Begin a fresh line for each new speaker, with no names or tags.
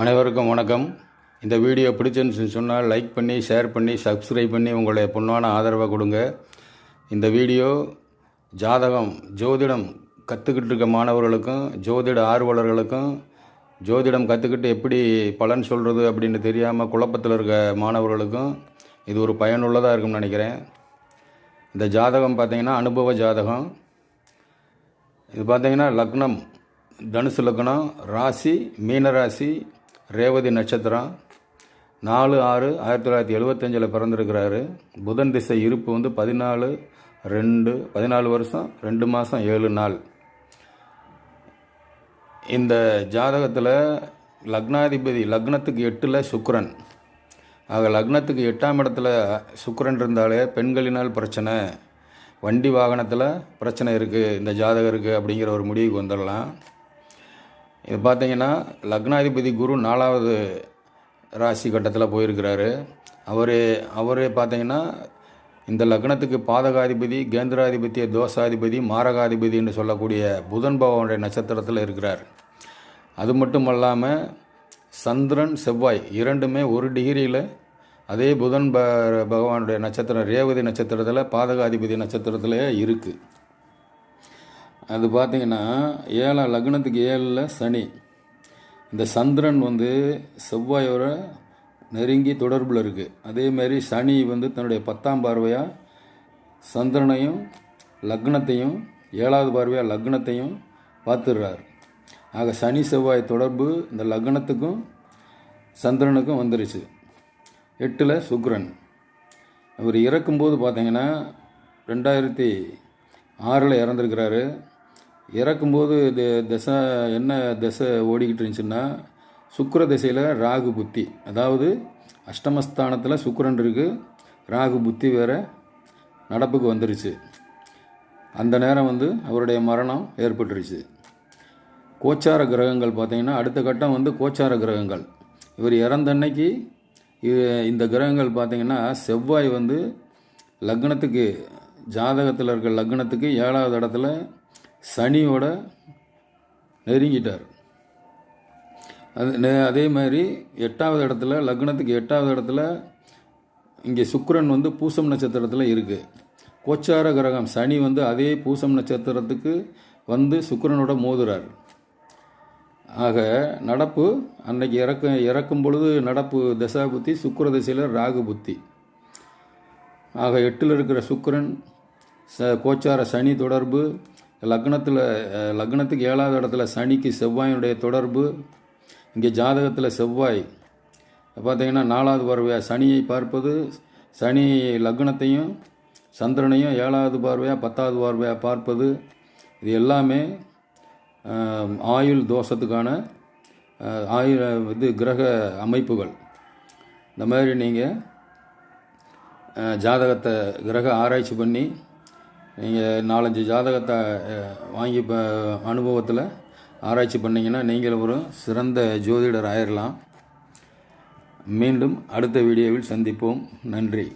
அனைவருக்கும் வணக்கம். இந்த வீடியோ பிடிச்சிருந்துச்சுன்னு சொன்னால் லைக் பண்ணி ஷேர் பண்ணி சப்ஸ்கிரைப் பண்ணி உங்களுடைய பொண்ணான ஆதரவை கொடுங்க. இந்த வீடியோ ஜாதகம் ஜோதிடம் கற்றுக்கிட்டு இருக்க மாணவர்களுக்கும் ஜோதிட ஆர்வலர்களுக்கும் ஜோதிடம் கற்றுக்கிட்டு எப்படி பலன் சொல்கிறது அப்படின்னு தெரியாமல் குழப்பத்தில் இருக்க மாணவர்களுக்கும் இது ஒரு பயனுள்ளதாக இருக்கும்னு நினைக்கிறேன். இந்த ஜாதகம் பார்த்திங்கன்னா அனுபவ ஜாதகம். இது பார்த்திங்கன்னா லக்னம் தனுசு லக்னம் ராசி மீன ராசி ரேவதி நட்சத்திரம். நாலு ஆறு ஆயிரத்தி தொள்ளாயிரத்தி எழுபத்தஞ்சில் பிறந்திருக்கிறாரு. புதன் திசை இருப்பு வந்து பதினாலு ரெண்டு பதினாலு வருஷம் ரெண்டு மாதம் ஏழு நாள். இந்த ஜாதகத்தில் லக்னாதிபதி லக்னத்துக்கு எட்டில் சுக்ரன் ஆக லக்னத்துக்கு எட்டாம் இடத்துல சுக்கரன் இருந்தாலே பெண்களினால் பிரச்சனை. வண்டி வாகனத்தில் பிரச்சனை இருக்குது இந்த ஜாதகம் இருக்குது அப்படிங்கிற ஒரு முடிவுக்கு வந்துடலாம். இது பார்த்தீங்கன்னா லக்னாதிபதி குரு நாலாவது ராசி கட்டத்தில் போயிருக்கிறாரு. அவர் அவரே பார்த்தீங்கன்னா இந்த லக்னத்துக்கு பாதகாதிபதி கேந்திராதிபதிய தோஷாதிபதி மாரகாதிபதின்னு சொல்லக்கூடிய புதன் பகவானுடைய நட்சத்திரத்தில் இருக்கிறார். அது மட்டும் அல்லாமல் சந்திரன் செவ்வாய் இரண்டுமே ஒரு டிகிரியில் அதே புதன் ப பகவானுடைய நட்சத்திரம் ரேவதி நட்சத்திரத்தில் பாதகாதிபதி நட்சத்திரத்தில் இருக்குது அது பார்த்தீங்கன்னா ஏழாம் லக்னத்துக்கு ஏழில் சனி. இந்த சந்திரன் வந்து செவ்வாயோட நெருங்கி தொடர்பில் இருக்குது அதேமாரி சனி வந்து தன்னுடைய பத்தாம் பார்வையாக சந்திரனையும் லக்னத்தையும் ஏழாவது பார்வையாக லக்னத்தையும் பார்த்துடுறார். ஆக சனி செவ்வாய் தொடர்பு இந்த லக்னத்துக்கும் சந்திரனுக்கும் வந்துருச்சு. எட்டில் சுக்ரன் அவர் இறக்கும்போது பார்த்தீங்கன்னா ரெண்டாயிரத்தி ஆறில் இறந்துருக்கிறாரு. இறக்கும்போது இது திசை என்ன திசை ஓடிக்கிட்டு இருந்துச்சுன்னா சுக்கர திசையில் ராகு புத்தி. அதாவது அஷ்டமஸ்தானத்தில் சுக்கரன் இருக்குது ராகு புத்தி வேறு நடப்புக்கு வந்துருச்சு. அந்த நேரம் வந்து அவருடைய மரணம் ஏற்பட்டுருச்சு. கோச்சார கிரகங்கள் பார்த்தீங்கன்னா அடுத்த கட்டம் வந்து கோச்சார கிரகங்கள். இவர் இறந்த அன்னைக்கு இந்த கிரகங்கள் பார்த்தீங்கன்னா செவ்வாய் வந்து லக்னத்துக்கு ஜாதகத்தில் இருக்கிற லக்னத்துக்கு ஏழாவது இடத்துல சனியோட நெருங்கிட்டார். அது அதே மாதிரி எட்டாவது இடத்துல லக்னத்துக்கு எட்டாவது இடத்துல இங்கே சுக்கரன் வந்து பூசம் நட்சத்திரத்தில் இருக்குது கோச்சார கிரகம் சனி வந்து அதே பூசம் நட்சத்திரத்துக்கு வந்து சுக்கரனோட மோதுறார். ஆக நடப்பு அன்னைக்கு இறக்க இறக்கும் பொழுது நடப்பு தசா புத்தி சுக்கர திசையில் ராகு புத்தி. ஆக எட்டில் இருக்கிற சுக்கரன் ச கோச்சார சனி தொடர்பு லக்னத்தில் லக்னத்துக்கு ஏழாவது இடத்துல சனிக்கு செவ்வாயினுடைய தொடர்பு இங்கே ஜாதகத்தில் செவ்வாய். பார்த்தீங்கன்னா நாலாவது பார்வையாக சனியை பார்ப்பது சனி லக்னத்தையும் சந்திரனையும் ஏழாவது பார்வையாக பத்தாவது பார்வையாக பார்ப்பது இது எல்லாமே ஆயுள் தோஷத்துக்கான ஆயுள் இது கிரக அமைப்புகள். இந்த மாதிரி நீங்கள் ஜாதகத்தை கிரக ஆராய்ச்சி பண்ணி நீங்கள் நாலஞ்சு ஜாதகத்தை வாங்கி இப்போ அனுபவத்தில் ஆராய்ச்சி பண்ணிங்கன்னா நீங்கள் ஒரு சிறந்த ஜோதிடர் ஆயிடலாம் மீண்டும் அடுத்த வீடியோவில் சந்திப்போம். நன்றி.